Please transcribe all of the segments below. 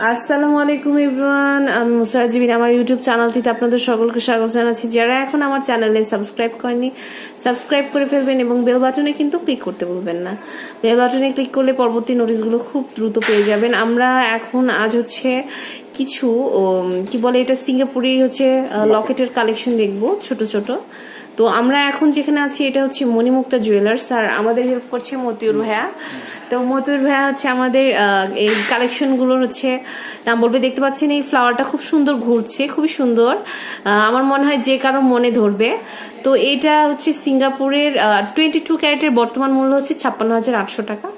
আসসালামু আলাইকুম ইভরান আমি মুসারজিবিন আমার ইউটিউব চ্যানেলটিতে আপনাদের সকলকে স্বাগত জানাচ্ছি। যারা এখন আমার চ্যানেলে সাবস্ক্রাইব করেনি সাবস্ক্রাইব করে ফেলবেন এবং বেল বাটনে কিন্তু ক্লিক করতে ভুলবেন না। বেল বাটনে ক্লিক করলে পরবর্তী নোটিশগুলো খুব দ্রুত পেয়ে যাবেন। আমরা এখন আজ হচ্ছে কিছু কি বলে এটা সিঙ্গাপুরে হচ্ছে লকেটের কালেকশন দেখব ছোট ছোট। তো আমরা এখন যেখানে আছি এটা হচ্ছে মণিমুক্তা জুয়েলার্স। আর আমাদের হেল্প করছে মতিউর ভাইয়া। তো মতিউর ভাইয়া হচ্ছে আমাদের এই কালেকশনগুলোর হচ্ছে নাম বলবে দেখতে পাচ্ছেন এই ফ্লাওয়ারটা খুব সুন্দর ঘুরছে খুবই সুন্দর। আমার মনে হয় যে কারও মনে ধরবে। তো এটা হচ্ছে সিঙ্গাপুরের টোয়েন্টি টু ক্যারেটের বর্তমান মূল্য হচ্ছে ছাপ্পান্ন হাজার আটশো টাকা।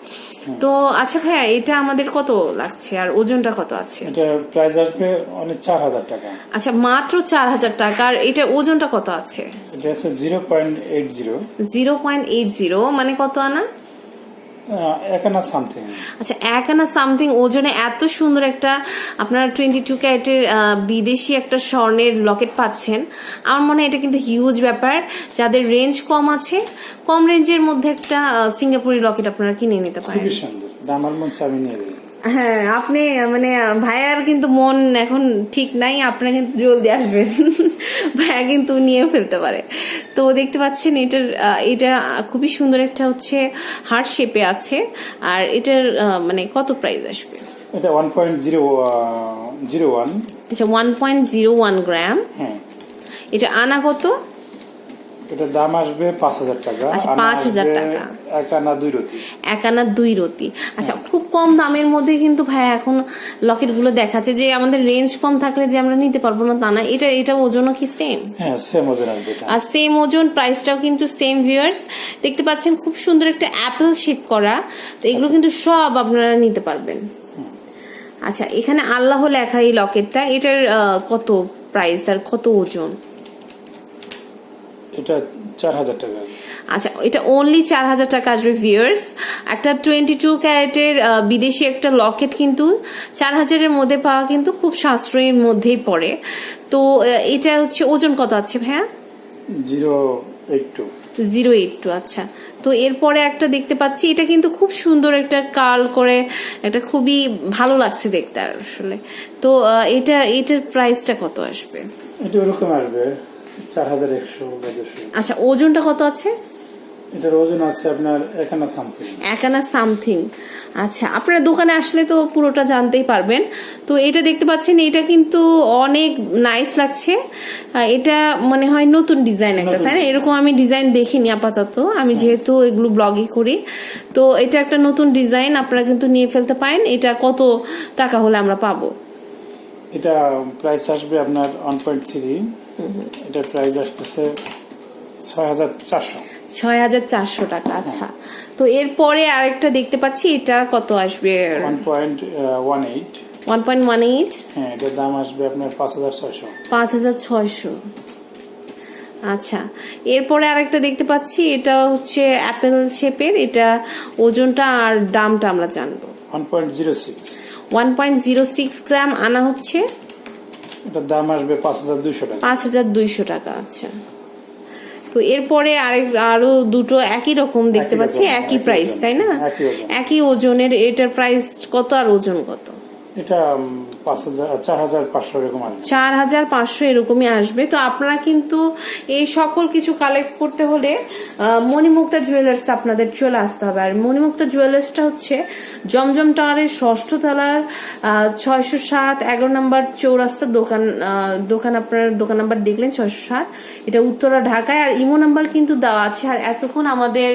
তো আচ্ছা ভাইয়া এটা আমাদের কত লাগছে আর ওজনটা কত আছে? এটা প্রাইস আসবে অনেক চার হাজার টাকা। আচ্ছা মাত্র চার হাজার টাকা। আর এটা ওজনটা কত আছে? এটা zero point eight zero zero point eight zero মানে কত আনা? আচ্ছা এক আনা সামথিং ওজনে এত সুন্দর একটা আপনারা টোয়েন্টি টু ক্যারেটের বিদেশি একটা স্বর্ণের লকেট পাচ্ছেন। আমার মনে হয় এটা কিন্তু হিউজ ব্যাপার। যাদের রেঞ্জ কম আছে কম রেঞ্জের মধ্যে একটা সিঙ্গাপুরি লকেট আপনারা কিনে নিতে পারেন। খুবই সুন্দর। দামার মন আমি নিয়ে হ্যাঁ আপনি মানে ভাইয়ার কিন্তু মন এখন ঠিক নাই আপনারা কিন্তু জলদি আসবেন ভাইয়া কিন্তু নিয়ে ফেলতে পারে। তো দেখতে পাচ্ছেন এটার এটা খুবই সুন্দর একটা হচ্ছে হার্ট শেপে আছে আর এটার মানে কত প্রাইস আসবে? এটা one point zero zero one আচ্ছা one point zero one gram হ্যাঁ। এটা আনা কত? এটা দাম আসবে পাঁচ হাজার টাকা। আচ্ছা, 5,000 আসবে টাকা। এক আনা দুই রতি। এক আনা দুই রতি। আচ্ছা কম দামের মধ্যে কিন্তু ভাইয়া এখন লকেটগুলো দেখাচ্ছে যে আমাদের রেঞ্জ কম থাকলে যে আমরা নিতে পারব না তা না। এটা এটা ওজনও কি সেম হ্যাঁ সেম ওজন আর সেম ওজন প্রাইসটাও কিন্তু সেম ভিউয়ার্স দেখতে পাচ্ছেন খুব সুন্দর একটা অ্যাপেল শেপ করা। তো এগুলো কিন্তু সব আপনারা নিতে পারবেন। আচ্ছা এখানে আল্লাহ লেখা এই লকেটটা এটার কত প্রাইস আর কত ওজন? এটা চার হাজার টাকা। আচ্ছা এটা অনলি চার হাজার টাকা আসবে ভিউয়ার্স একটা টোয়েন্টি টু ক্যারেটের বিদেশি একটা লকেট কিন্তু চার হাজারের মধ্যে পাওয়া কিন্তু খুব সাশ্রয়ের মধ্যেই পড়ে। তো এটা হচ্ছে ওজন কত আছে ভাইয়া? Zero eight two. Zero eight two আচ্ছা। তো এরপরে একটা দেখতে পাচ্ছি এটা কিন্তু খুব সুন্দর একটা কার্ল করে একটা খুবই ভালো লাগছে দেখতে আর আসলে। তো এটা এটার প্রাইসটা কত আসবে? এটা ওরকম আসবে চার হাজার একশো আচ্ছা ওজনটা কত আছে? এটার ওজন আছে আপনার এক আনা সামথিং এক আনা সামথিং আচ্ছা আপনারা দোকানে আসলে তো পুরোটা জানতেই পারবেন। তো এটা দেখতে পাচ্ছেন এটা কিন্তু অনেক নাইস লাগছে। এটা মনে হয় নতুন ডিজাইন একটা তাই না? এরকম আমি ডিজাইন দেখিনি আপাতত। আমি যেহেতু এগুলো ব্লগই করি তো এটা একটা নতুন ডিজাইন আপনারা কিন্তু নিয়ে ফেলতে পারেন। এটা কত টাকা হলে আমরা পাবো? এটা প্রাইস আসবে আপনার ওয়ান পয়েন্ট থ্রি এটা প্রাইস আসতেছে ছয় হাজার চারশো। ছয় হাজার চারশো টাকা আচ্ছা। তো এরপরে আরেকটা দেখতে পাচ্ছি এটা কত আসবে? One point one eight. One point one eight? হ্যাঁ এটার দাম আসবে আপনার পাঁচ হাজার ছয়শো। পাঁচ হাজার ছয়শো। আচ্ছা এরপরে আরেকটা দেখতে পাচ্ছি এটা হচ্ছে অ্যাপেল শেপের এটা ওজনটা আর দামটা আমরা জানব। One point zero six. One point zero six gram আনা হচ্ছে? এটার দাম আসবে পাঁচ হাজার দুইশো টাকা। পাঁচ হাজার দুইশো টাকা আচ্ছা। তো এরপরে আরেক আরও দুটো একই রকম দেখতে পাচ্ছি একই একই প্রাইস তাই না? একই ওজনের এটার প্রাইস কত আর ওজন কত? এটা পাঁচ হাজার, চার হাজার পাঁচশো এরকম চার হাজার পাঁচশো এরকমই আসবে। তো আপনারা কিন্তু এই সকল কিছু কালেক্ট করতে হলে মণিমুক্তা জুয়েলার্স আপনাদের চলে আসতে হবে। আর মণিমুক্তা জুয়েলার্সটা হচ্ছে জমজম টাওয়ারের ষষ্ঠ তলার ছয়শো সাত, এগারো নম্বর চৌরাস্তা দোকান দোকান আপনার, দোকান নাম্বার দেখলেন, ছয়শো সাত। এটা উত্তরা ঢাকায়। আর ইমো নাম্বার কিন্তু দেওয়া আছে। আর এতক্ষণ আমাদের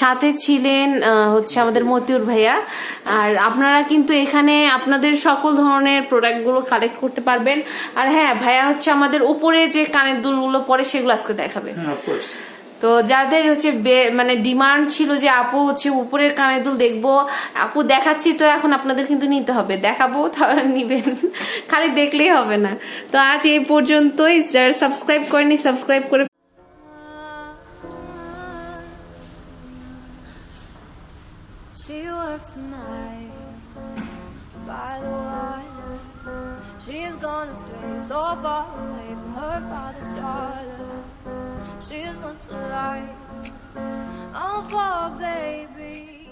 সাথে ছিলেন হচ্ছে আমাদের মতিউর ভাইয়া। আর আপনারা কিন্তু এখানে আপনাদের সকল ধরনের প্রোডাক্টগুলো কালেক্ট করতে পারবেন। আর হ্যাঁ ভাইয়া হচ্ছে আমাদের উপরে যে কানের দুলগুলো পরে সেগুলো আজকে দেখাবে। হ্যাঁ তো যাদের হচ্ছে বে- মানে ডিমান্ড ছিল যে আপু হচ্ছে উপরের কানের দুল দেখব আপু দেখাচ্ছি তো এখন আপনাদের কিন্তু নিতে হবে। দেখাবো তাহলে নিবেন। খালি দেখলেই হবে না। তো আজ এই পর্যন্তই। যারা সাবস্ক্রাইব করেনি সাবস্ক্রাইব করে She works night. By the water. She's gonna stray so far away from her father's daughter. She's much like for a baby.